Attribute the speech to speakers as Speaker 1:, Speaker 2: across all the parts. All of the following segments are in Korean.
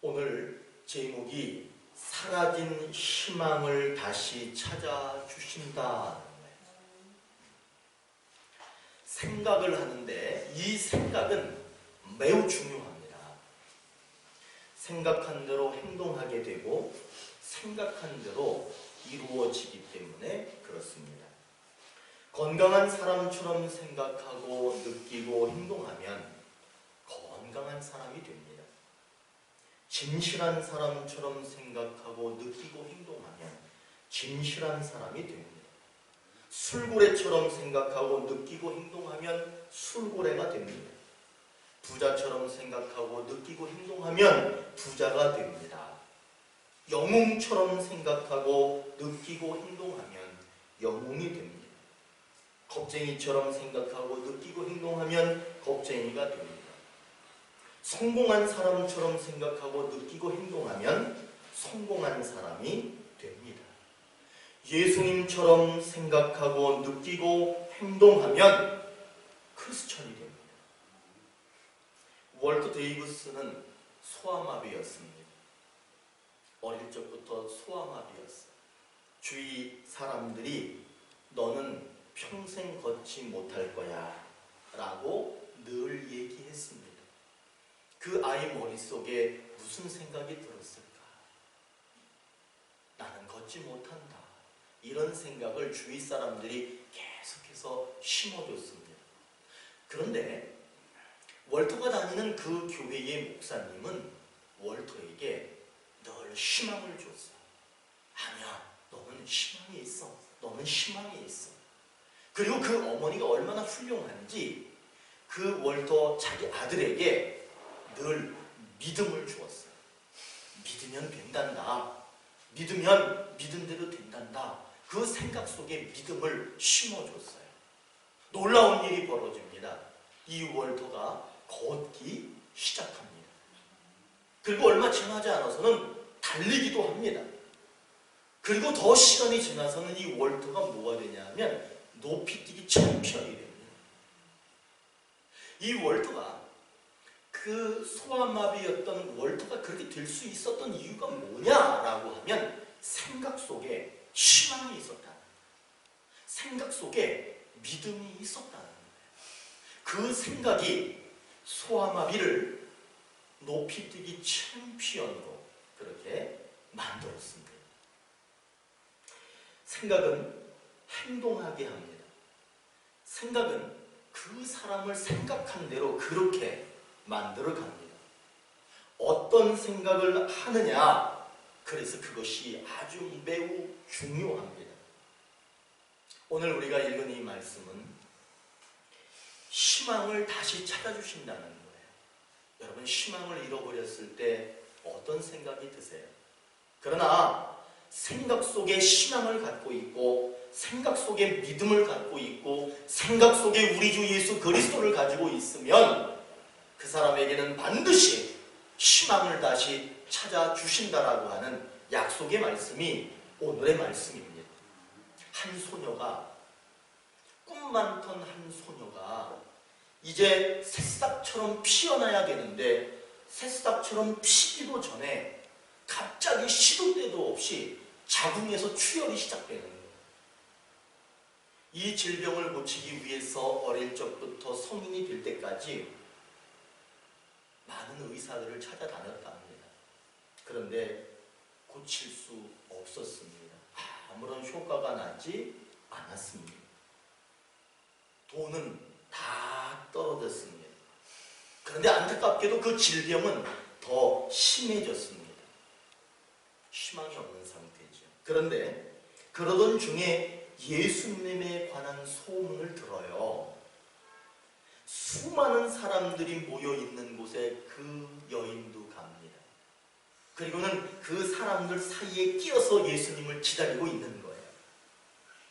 Speaker 1: 오늘 제목이 사라진 희망을 다시 찾아주신다. 생각을 하는데 이 생각은 매우 중요합니다. 생각한 대로 행동하게 되고 생각한 대로 이루어지기 때문에 그렇습니다. 건강한 사람처럼 생각하고 느끼고 행동하면 건강한 사람이 됩니다. 진실한 사람처럼 생각하고 느끼고 행동하면 진실한 사람이 됩니다. 술고래처럼 생각하고 느끼고 행동하면 술고래가 됩니다. 부자처럼 생각하고 느끼고 행동하면 부자가 됩니다. 영웅처럼 생각하고 느끼고 행동하면 영웅이 됩니다. 겁쟁이처럼 생각하고 느끼고 행동하면 겁쟁이가 됩니다. 성공한 사람처럼 생각하고 느끼고 행동하면 성공한 사람이 됩니다. 예수님처럼 생각하고 느끼고 행동하면 크리스천이 됩니다. 월트 데이브스는 소아마비였습니다. 어릴 적부터 소아마비였어. 주위 사람들이 너는 평생 걷지 못할 거야 라고 늘 얘기했습니다. 그 아이 머릿속에 무슨 생각이 들었을까? 나는 걷지 못한다. 이런 생각을 주위 사람들이 계속해서 심어줬습니다. 그런데 월터가 다니는 그 교회의 목사님은 월터에게 늘 희망을 줬어. 아니야, 너는 희망이 있어. 너는 희망이 있어. 그리고 그 어머니가 얼마나 훌륭한지 그 월터 자기 아들에게 늘 믿음을 주었어요. 믿으면 된단다. 믿으면 믿은 대로 된단다. 그 생각 속에 믿음을 심어줬어요. 놀라운 일이 벌어집니다. 이 월터가 걷기 시작합니다. 그리고 얼마 지나지 않아서는 달리기도 합니다. 그리고 더 시간이 지나서는 이 월터가 뭐가 되냐면 높이뛰기 챔피언이 됩니다. 이 월터가 그 소아마비였던 월터가 그렇게 될 수 있었던 이유가 뭐냐라고 하면 생각 속에 희망이 있었다. 생각 속에 믿음이 있었다는 거예요. 그 생각이 소아마비를 높이뛰기 챔피언으로 그렇게 만들었습니다. 생각은 행동하게 합니다. 생각은 그 사람을 생각한 대로 그렇게 만들어 갑니다. 어떤 생각을 하느냐, 그래서 그것이 아주 매우 중요합니다. 오늘 우리가 읽은 이 말씀은 희망을 다시 찾아주신다는 거예요. 여러분, 희망을 잃어버렸을 때 어떤 생각이 드세요? 그러나 생각 속에 희망을 갖고 있고 생각 속에 믿음을 갖고 있고 생각 속에 우리 주 예수 그리스도를 가지고 있으면 그 사람에게는 반드시 희망을 다시 찾아 주신다라고 하는 약속의 말씀이 오늘의 말씀입니다. 한 소녀가 꿈 많던 한 소녀가 이제 새싹처럼 피어나야 되는데 새싹처럼 피기도 전에 갑자기 시도 때도 없이 자궁에서 출혈이 시작되는. 이 질병을 고치기 위해서 어릴 적부터 성인이 될 때까지 많은 의사들을 찾아다녔다 합니다. 그런데 고칠 수 없었습니다. 아무런 효과가 나지 않았습니다. 돈은 다 떨어졌습니다. 그런데 안타깝게도 그 질병은 더 심해졌습니다. 희망이 없는 상태죠. 그런데 그러던 중에 예수님에 관한 소문을 들어요. 수많은 사람들이 모여 있는 곳에 그 여인도 갑니다. 그리고는 그 사람들 사이에 끼어서 예수님을 기다리고 있는 거예요.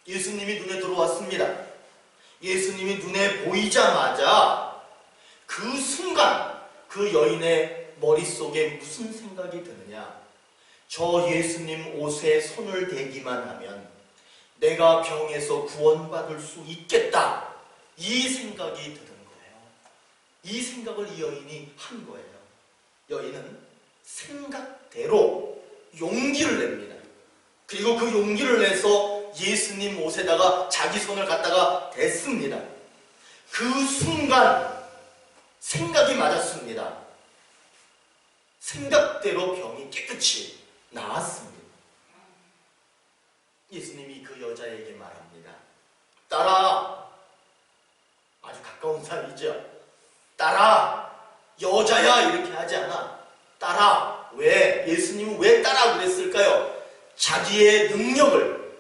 Speaker 1: 예수님이 눈에 들어왔습니다. 예수님이 눈에 보이자마자 그 순간 그 여인의 머릿속에 무슨 생각이 드느냐? 저 예수님 옷에 손을 대기만 하면 내가 병에서 구원받을 수 있겠다. 이 생각이 드는. 이 생각을 이 여인이 한 거예요. 여인은 생명 용기를 냅니다. 그리고 그 용기를 내서 예수님 옷에다가 자기 손을 갖다가 댔습니다. 그 순간 생각이 맞았습니다. 생각대로 병이 깨끗이 나았습니다. 예수님이 그 여자에게 말합니다. 딸아, 아주 가까운 사이죠. 딸아, 여자야 이렇게 하지 않아. 딸아, 왜? 예수님은 왜 딸아 그랬을까요? 자기의 능력을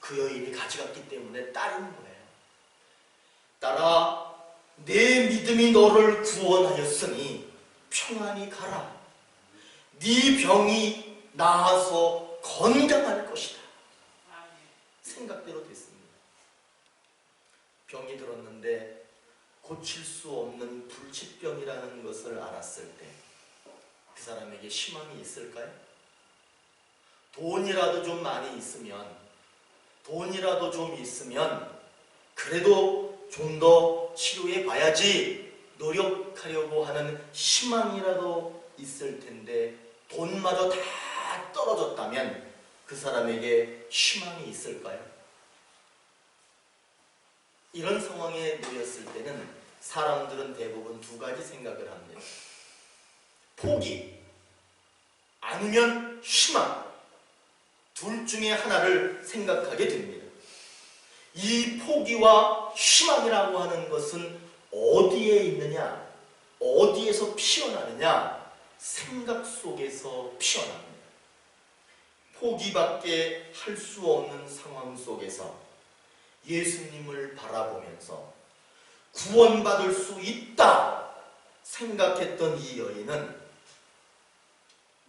Speaker 1: 그 여인이 가져갔기 때문에 딸인 거예요. 딸아, 내 믿음이 너를 구원하였으니 평안히 가라. 네 병이 나아서 건강할 것이다. 생각대로 됐습니다. 병이 들었는데 고칠 수 없는 불치병이라는 것을 알았을 때 그 사람에게 희망이 있을까요? 돈이라도 좀 많이 있으면 돈이라도 좀 있으면 그래도 좀 더 치료해 봐야지 노력하려고 하는 희망이라도 있을 텐데 돈마저 다 떨어졌다면 그 사람에게 희망이 있을까요? 이런 상황에 놓였을 때는 사람들은 대부분 두 가지 생각을 합니다. 포기, 아니면 희망. 둘 중에 하나를 생각하게 됩니다. 이 포기와 희망이라고 하는 것은 어디에 있느냐? 어디에서 피어나느냐? 생각 속에서 피어납니다. 포기밖에 할 수 없는 상황 속에서 예수님을 바라보면서 구원받을 수 있다 생각했던 이 여인은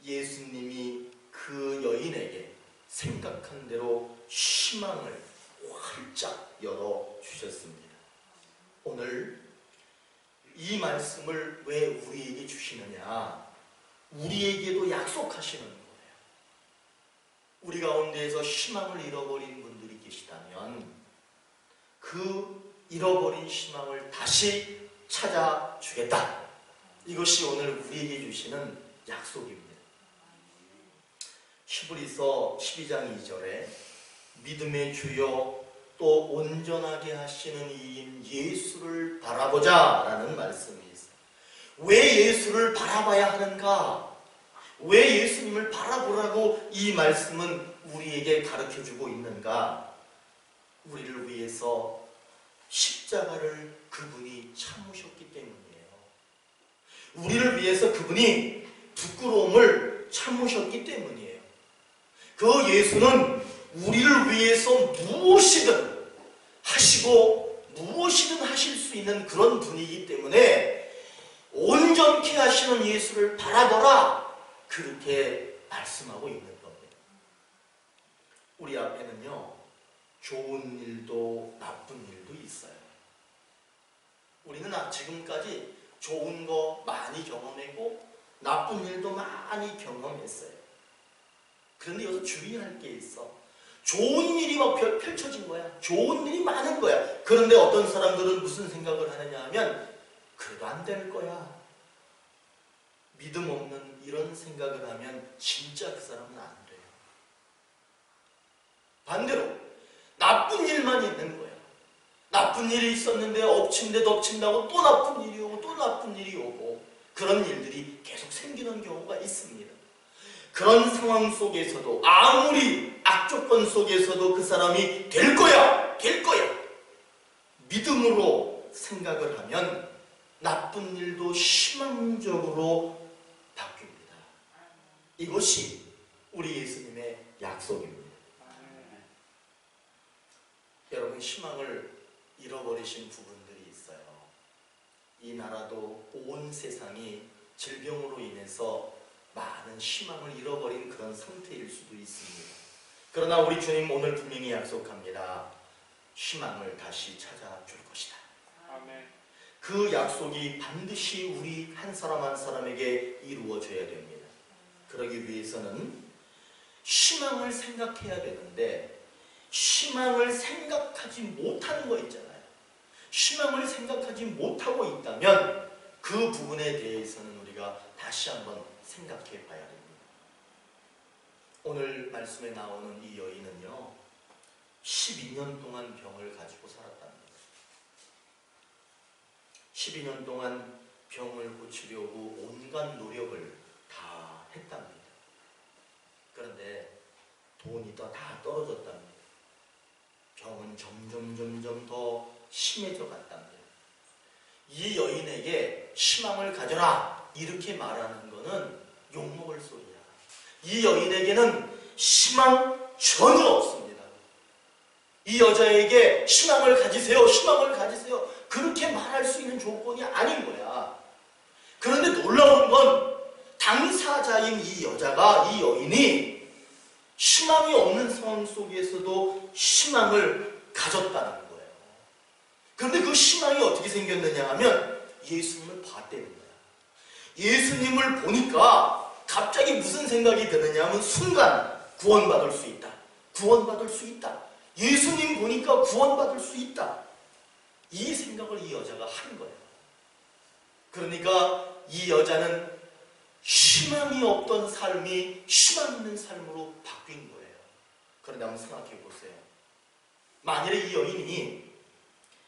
Speaker 1: 예수님이 그 여인에게 생각한 대로 희망을 활짝 열어 주셨습니다. 오늘 이 말씀을 왜 우리에게 주시느냐? 우리에게도 약속하시는 거예요. 우리 가운데에서 희망을 잃어버린 분들이 계시다면 그 잃어버린 희망을 다시 찾아주겠다. 이것이 오늘 우리에게 주시는 약속입니다. 히브리서 12장 2절에 믿음의 주요 또 온전하게 하시는 이인 예수를 바라보자 라는 말씀이 있어요. 왜 예수를 바라봐야 하는가? 왜 예수님을 바라보라고 이 말씀은 우리에게 가르쳐 주고 있는가? 우리를 위해서 십자가를 그분이 참으셨기 때문이에요. 우리를 위해서 그분이 부끄러움을 참으셨기 때문이에요. 그 예수는 우리를 위해서 무엇이든 하시고 무엇이든 하실 수 있는 그런 분이기 때문에 온전케 하시는 예수를 바라보라 그렇게 말씀하고 있는 겁니다. 우리 앞에는요 좋은 일도 나쁜 일도 있어요. 우리는 아- 지금까지 좋은 거 많이 경험했고 나쁜 일도 많이 경험했어요. 그런데 여기서 주의할 게 있어. 좋은 일이 막 펼- 펼쳐진 거야. 좋은 일이 많은 거야. 그런데 어떤 사람들은 무슨 생각을 하느냐 하면 그래도 안 될 거야. 믿음 없는 이런 생각을 하면 진짜 그 사람은 안 돼요. 반대로 나쁜 일만 있는 거야. 나쁜 일이 있었는데 엎친 데 덮친다고 또 나쁜 일이 오고 또 나쁜 일이 오고 그런 일들이 계속 생기는 경우가 있습니다. 그런 상황 속에서도 아무리 악조건 속에서도 그 사람이 될 거야, 될 거야. 믿음으로 생각을 하면 나쁜 일도 희망적으로 바뀝니다. 이것이 우리 예수님의 약속입니다. 여러분 희망을 잃어버리신 부분들이 있어요. 이 나라도 온 세상이 질병으로 인해서 많은 희망을 잃어버린 그런 상태일 수도 있습니다. 그러나 우리 주님 오늘 분명히 약속합니다. 희망을 다시 찾아줄 것이다.
Speaker 2: 아멘.
Speaker 1: 그 약속이 반드시 우리 한 사람 한 사람에게 이루어져야 됩니다. 그러기 위해서는 희망을 생각해야 되는데 희망을 생각하지 못하는 거 있잖아요. 희망을 생각하지 못하고 있다면 그 부분에 대해서는 우리가 다시 한번 생각해 봐야 됩니다. 오늘 말씀에 나오는 이 여인은요, 12년 동안 병을 가지고 살았답니다. 12년 동안 병을 고치려고 온갖 노력을 다 했답니다. 그런데 돈이 더다 떨어졌답니다. 병은 점점 점점 더 심해져 갔답니다. 이 여인에게 희망을 가져라 이렇게 말하는 것은 욕먹을 소리야. 이 여인에게는 희망 전혀 없습니다. 이 여자에게 희망을 가지세요, 희망을 가지세요. 그렇게 말할 수 있는 조건이 아닌 거야. 그런데 놀라운 건 당사자인 이 여자가, 이 여인이 희망이 없는 상황 속에서도 희망을 가졌다는 거예요. 그런데 그 희망이 어떻게 생겼느냐 하면 예수님을 봤다는 거야. 예수님을 보니까 갑자기 무슨 생각이 드느냐 하면 순간 구원받을 수 있다. 구원받을 수 있다. 예수님 보니까 구원받을 수 있다. 이 생각을 이 여자가 한 거예요. 그러니까 이 여자는 희망이 없던 삶이 희망 있는 삶으로 바뀐 거예요. 그런데 한번 생각해 보세요. 만일에 이 여인이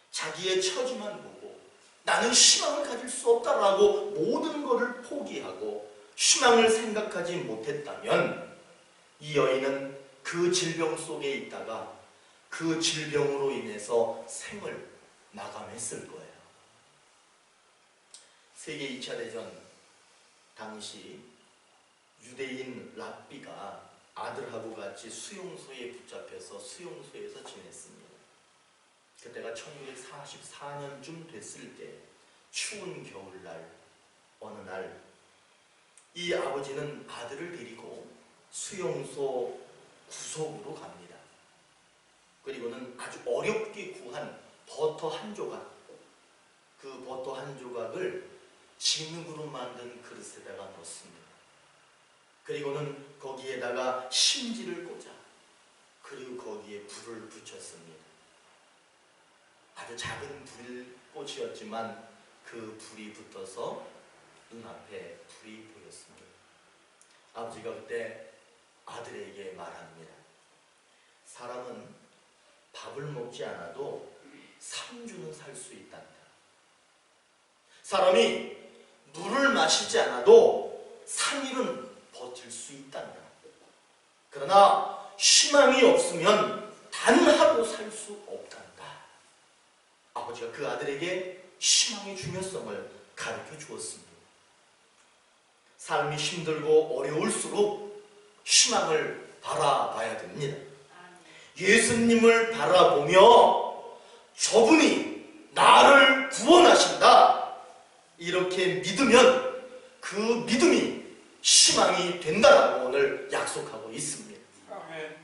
Speaker 1: 자기의 처지만 보고 나는 희망을 가질 수 없다라고 모든 것을 포기하고 희망을 생각하지 못했다면 이 여인은 그 질병 속에 있다가 그 질병으로 인해서 생을 마감했을 거예요. 세계 2차 대전 당시 유대인 랍비가 아들하고 같이 수용소에 붙잡혀서 수용소에서 지냈습니다. 그때가 1944년쯤 됐을 때 추운 겨울날 어느 날 이 아버지는 아들을 데리고 수용소 구석으로 갑니다. 그리고는 아주 어렵게 구한 버터 한 조각 그 버터 한 조각을 진흙으로 만든 그릇에다가 넣습니다. 그리고는 거기에다가 심지를 꽂아 그리고 거기에 불을 붙였습니다. 아주 작은 불꽃이었지만 그 불이 붙어서 눈앞에 불이 보였습니다. 아버지가 그때 아들에게 말합니다. 사람은 밥을 먹지 않아도 3주는 살 수 있단다. 사람이 물을 마시지 않아도 3일은 버틸 수 있단다. 그러나 희망이 없으면 단 하루 살수 없단다. 아버지가 그 아들에게 희망의 중요성을 가르쳐 주었습니다. 삶이 힘들고 어려울수록 희망을 바라봐야 됩니다. 예수님을 바라보며 저분이 나를 구원하신다. 이렇게 믿으면 그 믿음이 희망이 된다라고 오늘 약속하고 있습니다.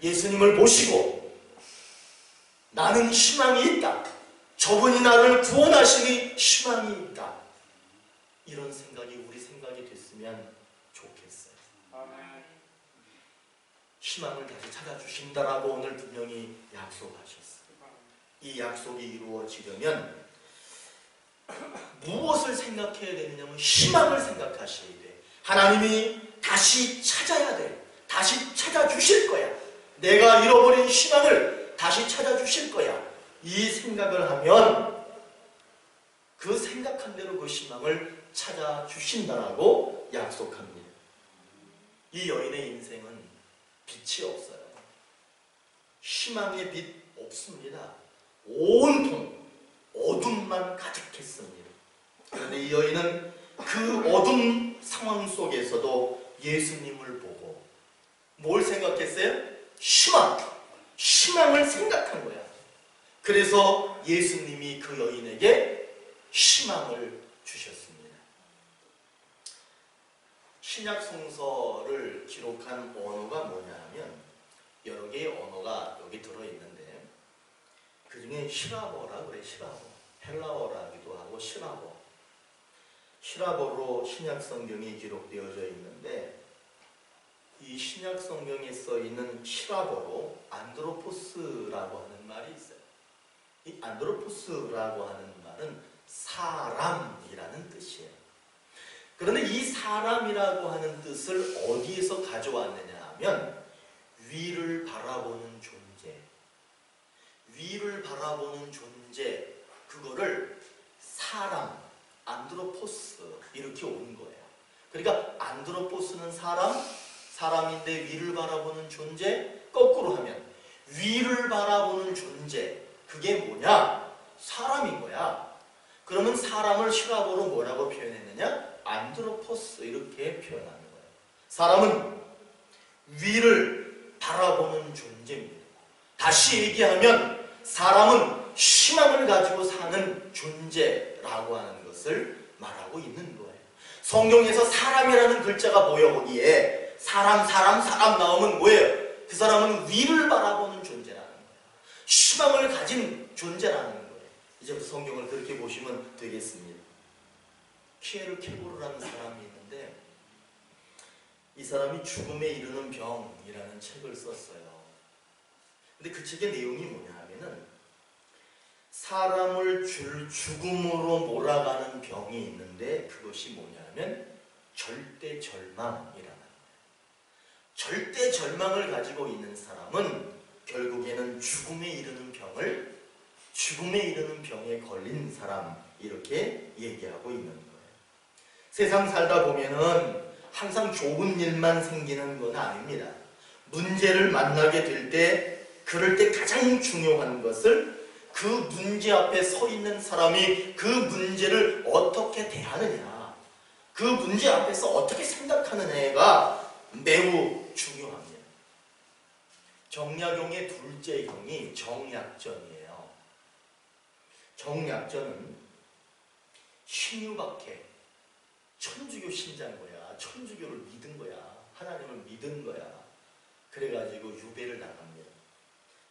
Speaker 1: 예수님을 보시고 나는 희망이 있다. 저분이 나를 구원하시니 희망이 있다. 이런 생각이 우리 생각이 됐으면 좋겠어요. 희망을 다시 찾아주신다라고 오늘 분명히 약속하셨어요. 이 약속이 이루어지려면 무엇을 생각해야 되느냐면 희망을 생각하셔야 돼. 하나님이 다시 찾아야 돼. 다시 찾아주실 거야. 내가 잃어버린 희망을 다시 찾아주실 거야. 이 생각을 하면 그 생각한 대로 그 희망을 찾아주신다라고 약속합니다. 이 여인의 인생은 빛이 없어요. 희망의 빛 없습니다. 온통 어둠만 가득했습니다. 그런데 이 여인은 그 어둠 상황 속에서도 예수님을 보고 뭘 생각했어요? 희망, 희망을 생각한 거야. 그래서 예수님이 그 여인에게 희망을 주셨습니다. 신약 성서를 기록한 언어가 뭐냐 하면 여러 개의 언어가 여기 들어 있는데 그 중에 시라버라 그래 시라버 헬라어라기도 하고 시라버 시라버로 신약 성경이 기록되어져 있는데 이 신약 성경에 써 있는 시라버로 안드로포스라고 하는 말이 있어요. 이 안드로포스라고 하는 말은 사람이라는 뜻이에요. 그런데 이 사람이라고 하는 뜻을 어디에서 가져왔느냐 하면 위를 바라보는 존재, 위를 바라보는 존재, 그거를 사람, 안드로포스 이렇게 온 거예요. 그러니까 안드로포스는 사람, 사람인데 위를 바라보는 존재, 거꾸로 하면 위를 바라보는 존재, 그게 뭐냐? 사람인 거야. 그러면 사람을 히라보로 뭐라고 표현했느냐? 안드로포스 이렇게 표현하는 거예요. 사람은 위를 바라보는 존재입니다. 다시 얘기하면 사람은 희망을 가지고 사는 존재라고 하는 것을 말하고 있는 거예요. 성경에서 사람이라는 글자가 보여 거기에 사람 사람 사람 나오면 뭐예요? 그 사람은 위를 바라보는 존재라는 거예요. 희망을 가진 존재라는 거예요. 이제부터 성경을 그렇게 보시면 되겠습니다. 키에르 케고르라는 사람이 있는데 이 사람이 죽음에 이르는 병이라는 책을 썼어요. 근데 그 책의 내용이 뭐냐 하면은 사람을 줄 죽음으로 몰아가는 병이 있는데 그것이 뭐냐면 절대 절망이라는 거예요. 절대 절망을 가지고 있는 사람은 결국에는 죽음에 이르는 병을 죽음에 이르는 병에 걸린 사람 이렇게 얘기하고 있는 거예요. 세상 살다 보면은 항상 좋은 일만 생기는 건 아닙니다. 문제를 만나게 될 때 그럴 때 가장 중요한 것을 그 문제 앞에 서 있는 사람이 그 문제를 어떻게 대하느냐, 그 문제 앞에서 어떻게 생각하느냐가 매우 중요합니다. 정약용의 둘째 형이 정약전이에요. 정약전은 신유박해 천주교 신자인 거야. 천주교를 믿은 거야. 하나님을 믿은 거야. 그래가지고 유배를 나갑니다.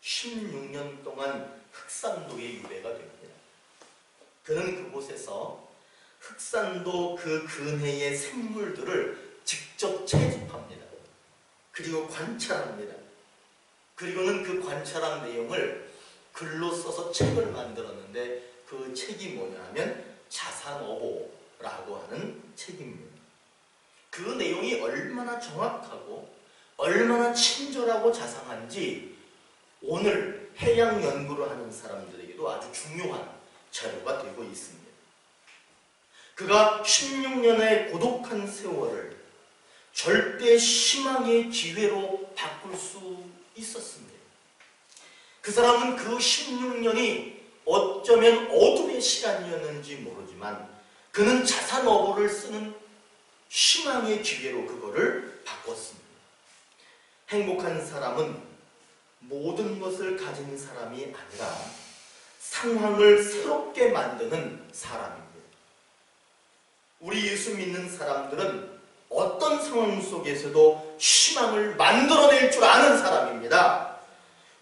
Speaker 1: 16년 동안 흑산도에 유배가 됩니다. 그는 그곳에서 흑산도 그 근해의 생물들을 직접 채집합니다. 그리고 관찰합니다. 그리고는 그 관찰한 내용을 글로 써서 책을 만들었는데 그 책이 뭐냐 하면 자산어보라고 하는 책입니다. 그 내용이 얼마나 정확하고 얼마나 친절하고 자상한지 오늘 해양 연구를 하는 사람들에게도 아주 중요한 자료가 되고 있습니다. 그가 16년의 고독한 세월을 절대 희망의 기회로 바꿀 수 있었습니다. 그 사람은 그 16년이 어쩌면 어둠의 시간이었는지 모르지만 그는 자산어보를 쓰는 희망의 기회로 그거를 바꿨습니다. 행복한 사람은 모든 것을 가진 사람이 아니라 상황을 새롭게 만드는 사람입니다. 우리 예수 믿는 사람들은 어떤 상황 속에서도 희망을 만들어낼 줄 아는 사람입니다.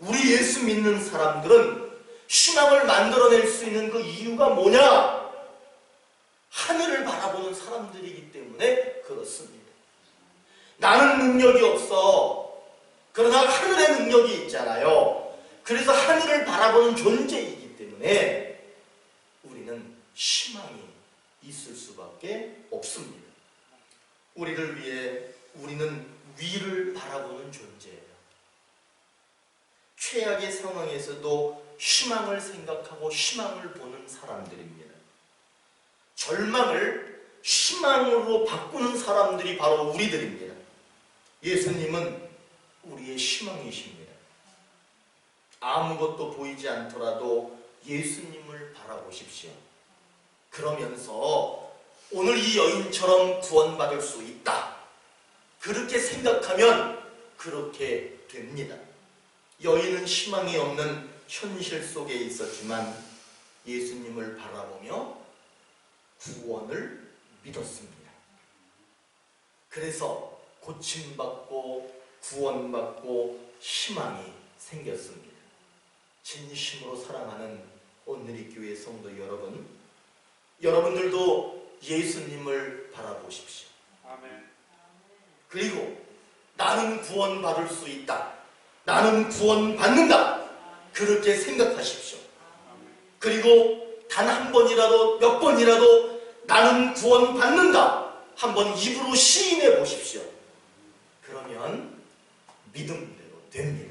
Speaker 1: 우리 예수 믿는 사람들은 희망을 만들어낼 수 있는 그 이유가 뭐냐? 하늘을 바라보는 사람들이기 때문에 그렇습니다. 나는 능력이 없어. 그러나 하늘의 능력이 있잖아요. 그래서 하늘을 바라보는 존재이기 때문에 우리는 희망이 있을 수밖에 없습니다. 우리를 위해 우리는 위를 바라보는 존재예요. 최악의 상황에서도 희망을 생각하고 희망을 보는 사람들입니다. 절망을 희망으로 바꾸는 사람들이 바로 우리들입니다. 예수님은 우리의 희망이십니다. 아무것도 보이지 않더라도 예수님을 바라보십시오. 그러면서 오늘 이 여인처럼 구원받을 수 있다. 그렇게 생각하면 그렇게 됩니다. 여인은 희망이 없는 현실 속에 있었지만 예수님을 바라보며 구원을 믿었습니다. 그래서 고침받고 구원받고 희망이 생겼습니다. 진심으로 사랑하는 오늘의 교회 성도 여러분, 여러분들도 예수님을 바라보십시오.
Speaker 2: 아멘.
Speaker 1: 그리고 나는 구원받을 수 있다. 나는 구원받는다. 그렇게 생각하십시오. 그리고 단 한 번이라도 몇 번이라도 나는 구원받는다. 한번 입으로 시인해 보십시오. 그러면 믿음대로 됩니다.